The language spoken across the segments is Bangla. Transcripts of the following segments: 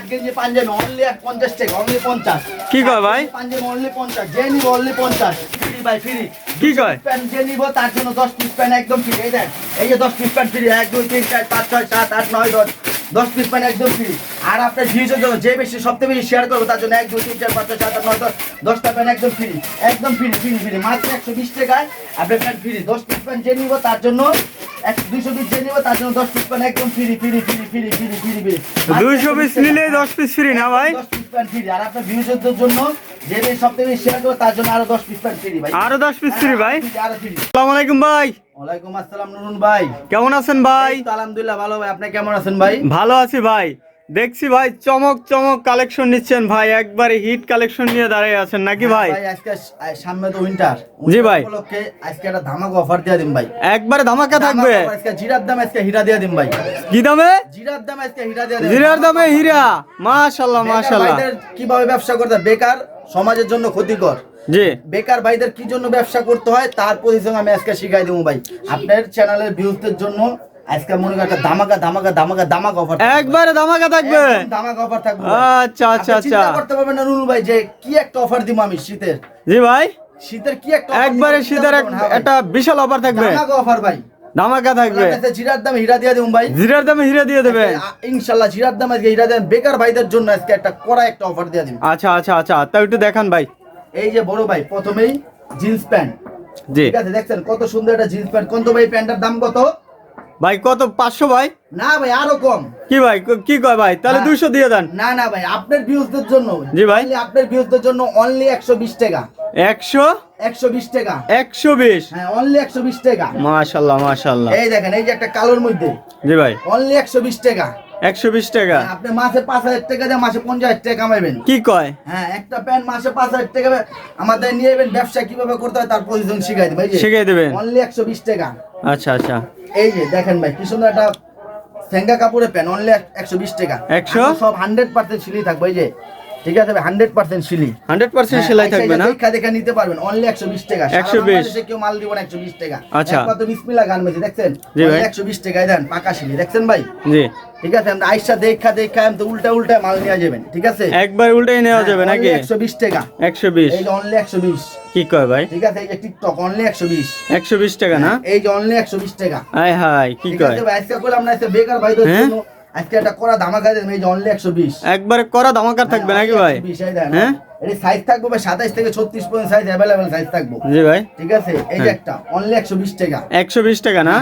ষাট কেজি পাঞ্জাবি অনলি এক পঞ্চাশ টাকা অনলি পঞ্চাশ। কি কয় ভাই? পাঞ্জাবি অনলি পঞ্চাশ। যে নিব অনলি পঞ্চাশ। ফ্রি ভাই ফ্রি কি কয়? প্যান্ট যে নিব তার জন্য দশ পিস প্যান্ট একদম ফ্রি এই দেখ এই যে দশ পিস প্যান্ট ফ্রি এক দুই তিন চার পাঁচ ছয় সাত আট নয় দশ। দশ পিস প্যান্ট একদম ফ্রি আর আপনার ভিউজের জন্য যে বেশি সবথেকে বেশি শেয়ার করব তার জন্য এক দুই তিন চার পাঁচ ছয় সাত আট নয় দশ। দশটা প্যান্ট একদম ফ্রি একদম ফ্রি ফ্রি ফ্রি মাত্র একশো বিশ টাকায় আপনার প্যান্ট ফ্রি দশ পিস প্যান্ট যে নিব তার জন্য এক দুইশো পিস নিব তার জন্য দশ পিস প্যান্ট একদম free free free free free free free দুইশো পিস নিলে দশ পিস ফ্রি না ভাই? দশ পিস প্যান্ট ফ্রি আর আপনার ভিউজের জন্য যে শেয়ার করব তার জন্য আরও পিস ফ্রি ভাই। আরও দশ পিস ফ্রি ভাই? আরও ফ্রি আসসালামু আলাইকুম ভাই। ওয়ালাইকুম আসসালাম নুরুন ভাই। কেমন আছেন ভাই? আলহামদুলিল্লাহ ভালো ভাই। আপনি কেমন আছেন ভাই? ভালো আছি ভাই। দেখছি ভাই চমক চমক কালেকশন নিচ্ছেন ভাই। একবারে হিট কালেকশন নিয়ে দাঁড়িয়ে আছেন নাকি ভাই? ভাই আজকে সামনে তো উইন্টার জি ভাই। উপলক্ষে আজকে একটা ধামাকা অফার দিয়ে দিন ভাই। একবারে ধামাকা থাকবে? আজকে জিরার দাম আজকে হীরা দিয়ে দিন ভাই। কি দামে? জিরার দাম আজকে হীরা দিয়ে দিন জিরার দামে হীরা। মাশাল্লাহ ভাইদের কীভাবে ব্যবসা করতে বেকার সমাজের জন্য ক্ষতিকর। জি। বেকার ভাইদের কি জন্য ব্যবসা করতে হয়? তার পরিশ্রম আমি আজকে শিখাই দেবো ভাই। আপনার চ্যানেলের ভিউজদের জন্য আজকে মনে করেন একটা ধামাকা ধামাকা ধামাকা ধামাকা অফার একবারে ধামাকা থাকবে। ধামাকা অফার থাকবে। আচ্ছা আচ্ছা আপনি চিন্তা আচ্ছা। করতে পারবেন না ভাই যে কি একটা অফার দিব আমি শীতের। জি ভাই। শীতের কি একটা একবারে শীতের। একটা বিশাল অফার থাকবে। ধামাকা অফার ভাই। ধামাকা থাকবে। জিরার দামে হীরা দিয়ে দেবো ভাই। জিরার দামে হীরা দিয়ে দেবে। ইনশাল্লাহ জিরার দামে আজকে হীরা দেন বেকার ভাইদের জন্য আজকে একটা কড়া একটা অফার দিয়ে দিন আচ্ছা আচ্ছা আচ্ছা। তাও একটু দেখান ভাই। এই যে বড় ভাই প্রথমেই জিন্স প্যান্ট। জি। ঠিক আছে দেখছেন কত সুন্দর একটা জিন্স প্যান্ট। কোন তো ভাই প্যান্টের দাম কত? ভাই কত? পাঁচশো ভাই? না ভাই আরও কম। কি ভাই কি কয় ভাই? তাহলে হ্যাঁ। দুইশো দিয়ে দেন। না না ভাই আপনার ভিউজদের জন্য জি ভাই। আপনার ভিউজদের জন্য অনলি একশো বিশ টাকা। একশো? একশো বিশ টাকা। একশো বিশ? হ্যাঁ অনলি একশো বিশ টাকা। মাশাল্লাহ মাশাল্লাহ। এই দেখেন এই যে একটা কালোর মধ্যে। জি ভাই। অনলি একশো বিশ টাকা। একশো বিশ টাকা। আপনি মাসে পাঁচ হাজার টাকা দিয়ে মাসে পঞ্চাশ হাজার টাকা কামাইবেন। কি কয়? হ্যাঁ একটা প্যান্ট মাসে পাঁচ হাজার টাকা আমাদের নিয়ে ব্যবসা কীভাবে করতে হয় তার পজিশন শিখাই দেবে শিখিয়ে দেবেন। অনলি একশো বিশ টাকা। আচ্ছা আচ্ছা। এই যে দেখেন ভাই কি সুন্দর একটা ফেঙ্গা কাপড়ের প্যান্ট অনলি একশো বিশ টাকা। একশো? সব হান্ড্রেড পার্সেন্ট সিলি থাকবে এই যে ঠিক আছে হান্ড্রেড পার্সেন্ট সিলি হান্ড্রেড পার্সেন্ট হ্যাঁ, সেলাই থাকবে না? দেখা দেখা নিতে পারবেন অনলি 120 টাকা। 120 120 কেউ মাল দিব না 120 টাকা। আচ্ছা। একমাত্র বিসমিল্লাহ গান মেঝে দেখছেন? জি ভাই। Only 120 টাকায় দেন পাকা শিলি দেখছেন ভাই? জি। ঠিক আছে আমরা আইসা দেখা দেখা আমি তো উল্টা উল্টা মাল নিয়ে যাবেন ঠিক আছে? একবার উল্টাই নেওয়া যাবে নাকি? একশো বিশ টাকা। একশো বিশ। এই যে অনলি একশো বিশ। কি কয় ভাই? ঠিক আছে এই যে টিকটক অনলি একশো বিশ। একশো বিশ টাকা না? এই যে অনলি একশো বিশ টাকা। আয় হাই কি ঠিক কয়? আছে ভাই আজকে করলাম না বেকার ভাইদের হ্যাঁ? আজকে একটা কড়া ধামাকা দেন এই যে অনলি 120 একবারে কড়া ধামাকা থাকবে নাকি ভাই? 120 এই সাইজ হ্যাঁ? হ্যাঁ? থাকব ভাই 27 থেকে 36 পর্যন্ত সাইজ অ্যাভেলেবেল সাইজ থাকব। জি ভাই। ঠিক আছে? এই যে হ্যাঁ। একটা অনলি 120 টাকা। 120 টাকা না?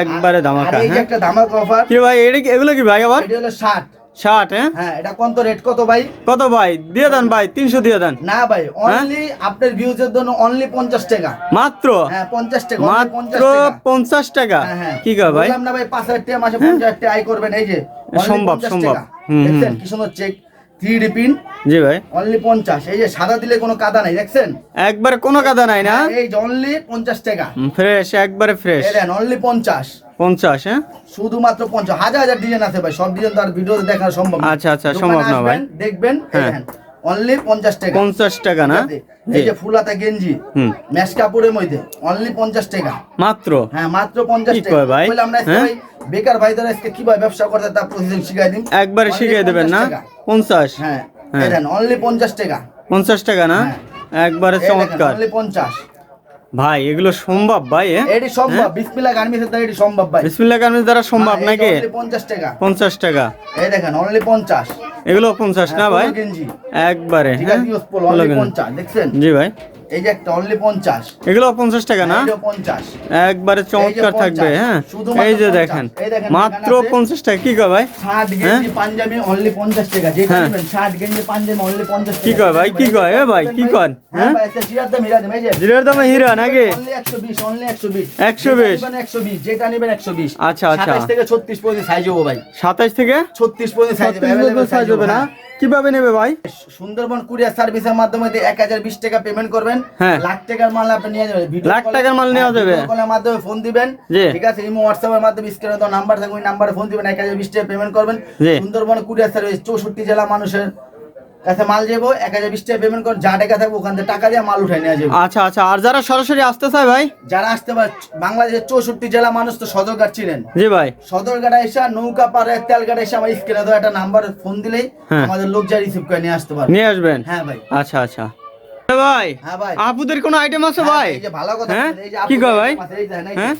একবারে ধামাকা হ্যাঁ এই যে একটা ধামাকা অফার কি ভাই এটা এগুলো কি ভাই আবার? এটা হলো 60 শার্ট হ্যাঁ? হ্যাঁ? এটা কত রেট কত ভাই? কত ভাই? দিয়ে দেন ভাই তিনশো দিয়ে দেন। না ভাই হ্যাঁ? অনলি আপনার ভিউজের জন্য অনলি পঞ্চাশ টাকা। মাত্র? হ্যাঁ পঞ্চাশ টাকা মাত্র পঞ্চাশ টাকা। হ্যাঁ, কি কয় ভাই? আপনার ভাই পাঁচ হাজার টাকা মাসে পঞ্চাশ টাকা আয় করবেন এই যে। সম্ভব সম্ভব। কি সুন্দর চেক থ্রি ডিপিন জি ভাই। অনলি পঞ্চাশ। এই যে সাদা দিলে কোনো কাদা নাই দেখছেন? একবারে কোনো কাদা নাই না? এই যে অনলি পঞ্চাশ টাকা। ফ্রেশ একবারে ফ্রেশ দেন অনলি পঞ্চাশ। পঞ্চাশ হ্যাঁ? শুধুমাত্র পঞ্চাশ। হাজার হাজার ডিজাইন আছে ভাই সব ডিজাইন তো আর ভিডিওতে দেখানো সম্ভব আচ্ছা, আচ্ছা, দোকানে সম্ভব না ভাই। দেখবেন হ্যাঁ। অনলি পঞ্চাশ টাকা। পঞ্চাশ টাকা না? এই যে ফুলাতা গেঞ্জি হুম। ম্যাশ কাপড়ের মধ্যে অনলি পঞ্চাশ টাকা। মাত্র? হ্যাঁ মাত্র পঞ্চাশ কি টাকা। ভাই? না আজকে হ্যাঁ? ভাই, বেকার ভাইদের আজকে কীভাবে ব্যবসা করতে তা প্রতিদিন শিখাই দিন। একবারে শিখিয়ে দেবেন না? টাকা। পঞ্চাশ? হ্যাঁ হ্যাঁ। এই দেন অনলি পঞ্চাশ টাকা। পঞ্চাশ টাকা না? একবারে চমৎকার। অনলি পঞ্চাশ। ভাই এগুলো সম্ভব ভাই হ্যাঁ এটি সম্ভব। বিসমিল্লাহ গার্মেন্টস দ্বারা এটি সম্ভব ভাই। বিসমিল্লাহ গার্মেন্টস দ্বারা সম্ভব হ্যাঁ, নাকি? only পঞ্চাশ টাকা। পঞ্চাশ টাকা। এই দেখেন অনলি পঞ্চাশ। এগুলো পঞ্চাশ না হ্যাঁ, ভাই? একবারে ঠিক হ্যাঁ? আছে ইউজ পলো ভালো অনলি কিন্তু। পঞ্চাশ দেখছেন? জি ভাই। এই যে একটা অনলি পঞ্চাশ। এগুলো পঞ্চাশ টাকা না? এইটাও পঞ্চাশ। একবারে চমৎকার 50, থাকবে হ্যাঁ? এই যে দেখেন মাত্র এখানে আছে। পঞ্চাশ টাকা কি কয় ভাই? ষাট গেঞ্জি পাঞ্জাবি অনলি পঞ্চাশ টাকা। যেটা হ্যাঁ। নেবেন ষাট গেঞ্জি পাঞ্জাবি অনলি পঞ্চাশ কি কয় ভাই? কি কয়? এ ভাই কি কয় হ্যাঁ? হ্যাঁ? জিরার দাম হিরা দাম এই যে। জিরের দামে হীরা নাকি? অনলি একশো বিশ অনলি একশো বিশ। 120 একশো বিশ? যেটা নেবেন একশো বিশ। আচ্ছা, আচ্ছা। থেকে ছত্রিশ পর্যন্ত সাইজ হব ভাই। সাতাশ থেকে? ছত্রিশ পর্যন্ত সাইজ হবে সাইজ হবে না? কীভাবে নেবে ভাই? সুন্দরবন কুরিয়ার সার্ভিসের মাধ্যমে এক হাজার বিশ টাকা পেমেন্ট করবেন। হ্যাঁ। লাখ টাকার মাল আপনি নিয়ে যাবেন। লাখ টাকার মাল নেওয়া যাবে? কলের মাধ্যমে ফোন দিবেন। ঠিক আছে ইমো হোয়াটসঅ্যাপের মাধ্যমে স্ক্রিনে তো নাম্বার থাকবে ওই নাম্বারে ফোন দিবেন এক হাজার বিশ টাকা পেমেন্ট করবেন। সুন্দরবন কুরিয়ার সার্ভিস চৌষট্টি জেলা মানুষের কাছে মাল যাব এক হাজার বিশ টাকা পেমেন্ট কর যা টাকা থাকবে ওখান থেকে টাকা দিয়ে মাল উঠাই নেওয়া যাবে। আচ্ছা আচ্ছা আর যারা সরাসরি আসতে চায় ভাই? যারা আসতে পারে বাংলাদেশের চৌষট্টি জেলা মানুষ তো সদরঘাট ছিলেন জি ভাই। সদরঘাট এসে নৌকা পারে তেলঘাট এসে আমার স্ক্রিনে দেওয়া একটা নাম্বার ফোন দিলেই হ্যাঁ। আমাদের লোক যা রিসিভ করে নিয়ে আসতে পারবে। নিয়ে আসবেন? হ্যাঁ ভাই। আচ্ছা আচ্ছা। ভাই হ্যাঁ আপুদের কোনো আইটেম আছে হ্যাঁ, ভাই ভালো কথা হ্যাঁ? কি কয় ভাই? হ্যাঁ?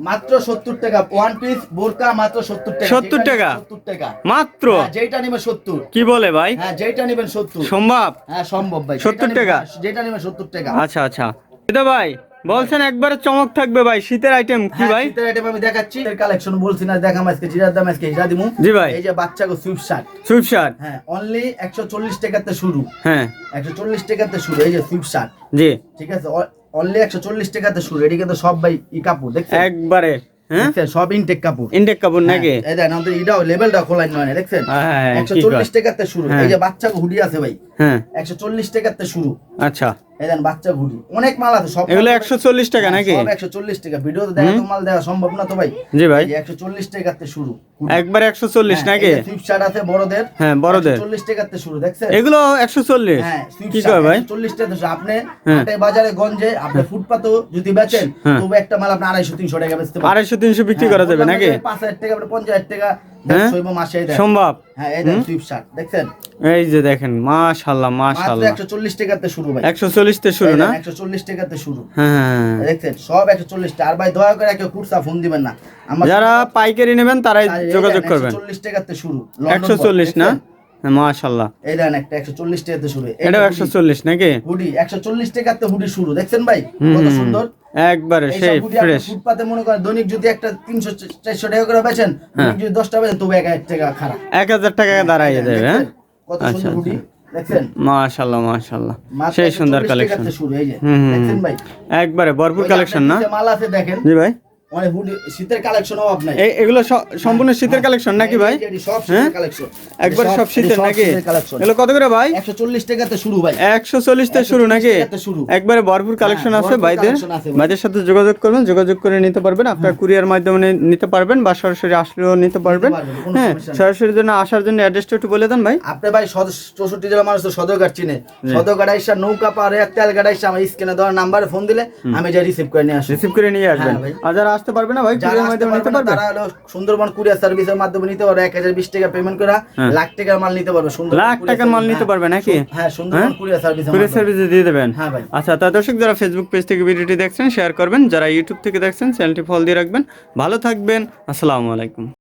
মাত্র সত্তর টাকা ওয়ান পিস বোরকা মাত্র সত্তর টাকা সত্তর টাকা? সত্তর টাকা মাত্র যেটা নেবেন সত্তর কি বলে ভাই হ্যাঁ যেটা নেবেন সত্তর সম্ভব হ্যাঁ সম্ভব ভাই সত্তর টাকা? যেটা নেবেন সত্তর টাকা আচ্ছা আচ্ছা এটা ভাই বলছেন একবারে চমক থাকবে ভাই শীতের আইটেম কি হ্যাঁ, ভাই? শীতের item আমি দেখাচ্ছি এর কালেকশন বলছি না দেখাম আজকে জিরার দাম আজকে হিরা দিমু। জি ভাই। এই যে বাচ্চা গো সুইফট শার্ট সুইফট শার্ট হ্যাঁ অনলি একশো চল্লিশ টাকাতে শুরু। হ্যাঁ। একশো চল্লিশ টাকাতে শুরু এই যে সুইফট শার্ট জি। ঠিক আছে অনলি একশো চল্লিশ টাকাতে শুরু এটি কিন্তু সব ভাই ই কাপড় দেখছেন? একবারে হ্যাঁ? সব ইনটেক কাপড়। ইন্ডেক কাপড় নাকি? হ্যাঁ, এই দেখেন আমাদের এটাও লেভেলটা খোলাই নয় দেখছেন? হ্যাঁ, একশো কি চল্লিশ কয়? টাকাতে শুরু। এই যে বাচ্চা হুডি আছে ভাই। হ্যাঁ। একশো চল্লিশ টাকাতে শুরু। আচ্ছা। এই দেন বাচ্চা হুডি অনেক মাল আছে সব এগুলো টাকা নাকি? সব একশো চল্লিশ টাকা। ভিডিওতে দেখা তো মাল দেওয়া সম্ভব না তো ভাই। জি ভাই। একশো চল্লিশ টাকাতে শুরু। একবারে চল্লিশ নাকি? আছে বড়দের। হ্যাঁ বড়দের। চল্লিশ টাকাতে শুরু দেখছেন? এগুলো একশো চল্লিশ। হ্যাঁ কি কয় ভাই? চল্লিশ টাকা আপনি হ্যাঁ। হাটে বাজারে গঞ্জে আপনি ফুটপাতও যদি বেচেন হ্যাঁ। তবু একটা মাল আপনি আড়াইশো তিনশো টাকা বেচতে পারেন আড়াইশো তিনশো বিক্রি করা যাবে নাকি? পাঁচ হাজার টাকা আপনি পঞ্চাশ হাজার টাকা হ্যাঁ? সম্ভব? হ্যাঁ এই যে দেখেন একশো টাকাতে শুরু ভাই। একশো চল্লিশ তে শুরু না? একশো চল্লিশ টাকাতে শুরু। হ্যাঁ সব একশো টাকা আর ভাই দয়া করে কেউ কুর্সা ফোন দিবেন না। যারা পাইকারি নেবেন তারাই যোগাযোগ করবেন। চল্লিশ টাকাতে শুরু। একশো চল্লিশ না? মাশাল্লাহ এই দেন একটা একশো চল্লিশ টাকাতে শুরু। এটাও একশো চল্লিশ নাকি? হুডি একশো চল্লিশ টাকাতে হুডি শুরু। দেখছেন ভাই? কত সুন্দর। একবারে সেই ফ্রেশ ফুটপাতে মনে করেন দৈনিক যদি একটা তিনশো চারশো টাকা করে বেচেন হ্যাঁ। যদি দশটা বেচেন তবে এক হাজার টাকা খারাপ। এক হাজার টাকা দাঁড়ায় যাবে হ্যাঁ? দেখছেন? কত আচ্ছা, সুন্দর হুডি দেখছেন? মাশাল্লাহ মাশাল্লাহ সেই সুন্দর কালেকশন শুরু দেখছেন। ভাই? একবারে ভরপুর কালেকশন না? মাল আছে দেখেন। জি ভাই। হুডি শীতের কালেকশন অভাব নাই। এগুলো সম্পূর্ণ শীতের কালেকশন নাকি ভাই? যে সব হ্যাঁ? শীতের কালেকশন একবার সব শীতের নাকি? এগুলো কত করে ভাই? একশো চল্লিশ টাকাতে শুরু ভাই। শুরু নাকি? একবারে ভরপুর কালেকশন হ্যাঁ, আছে ভাইদের। ভাইদের সাথে যোগাযোগ করবেন যোগাযোগ করে নিতে পারবেন। আপনার কুরিয়ার মাধ্যমে নিতে পারবেন বা সরাসরি আসলেও নিতে পারবেন। হ্যাঁ সরাসরি জন্য আসার জন্য অ্যাড্রেসটা একটু বলে দেন ভাই। আপনি ভাই চৌষট্টি জেলা মানুষ তো সদরঘাট চিনে। সদরঘাট আইসা নৌকা পারে তেলঘাট আইসা আমার স্ক্রিনে দেওয়ার নাম্বারে ফোন দিলে আমি যাই রিসিভ করে নিয়ে আসি রিসিভ করে নিয়ে আসবেন। হ্যাঁ, আর যারা আসতে পারবে না ভাই যারা কুরিয়ার আসতে মাধ্যমে নিতে পারবে না, তারা হলো সুন্দরবন কুরিয়ার সার্ভিসের মাধ্যমে নিতে পারবে এক হাজার বিশ টাকা পেমেন্ট করে হ্যাঁ। লাখ টাকার মাল নিতে পারবে সুন্দর লাখ টাকার মাল নিতে হ্যাঁ। পারবে নাকি হ্যাঁ সুন্দরবন কুরিয়ার সার্ভিস কুরিয়ার সার্ভিসে দিয়ে দেবেন হ্যাঁ ভাই। আচ্ছা তা দর্শক যারা ফেসবুক পেজ থেকে ভিডিওটি দেখছেন শেয়ার করবেন যারা ইউটিউব থেকে দেখছেন চ্যানেলটি ফলো দিয়ে রাখবেন ভালো থাকবেন আসসালামু আলাইকুম